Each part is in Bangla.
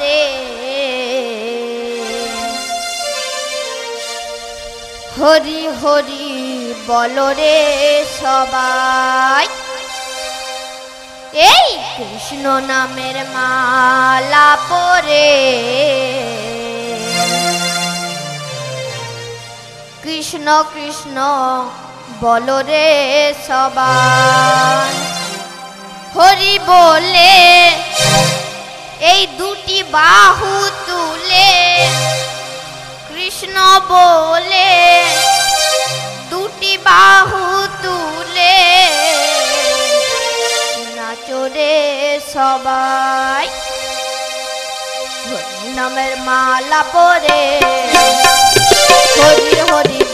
রে হরি হরি বলো রে সবাই, এই কৃষ্ণ নামের মালা পরে। কৃষ্ণ কৃষ্ণ বলো রে সবাই, হরি বলে এই দুটি বাহু তুলে কৃষ্ণ বলে, দুটি বাহু তুলে নাচরে সবাই। নামের মালা পরে, হরি হরি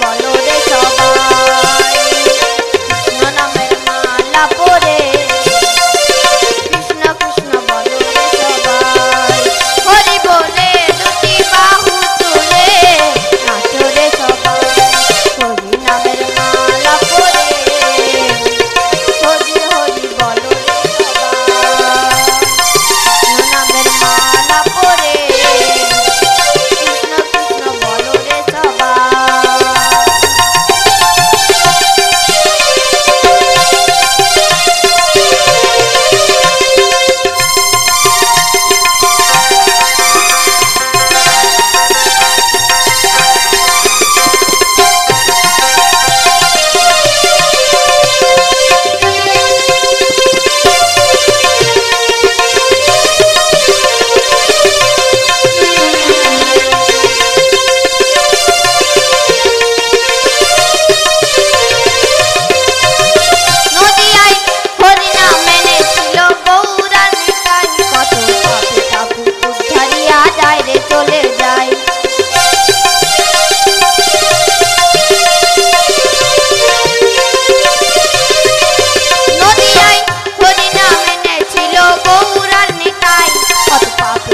stop it.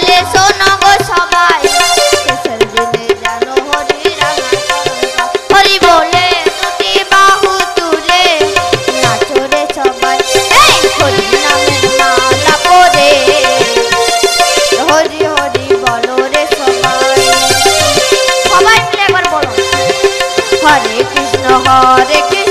বলে, শোনো গো সবাই শেষের দিনে জানো হরি রাঙা হরি বলে, দুটি বাহু তুলে নাচরে সবাই, এই হরি নামের মালা পরে হরি হরি বলো রে সবাই। সবাই মিলে একবার বলো, হরে কৃষ্ণ হরে কৃষ্ণ।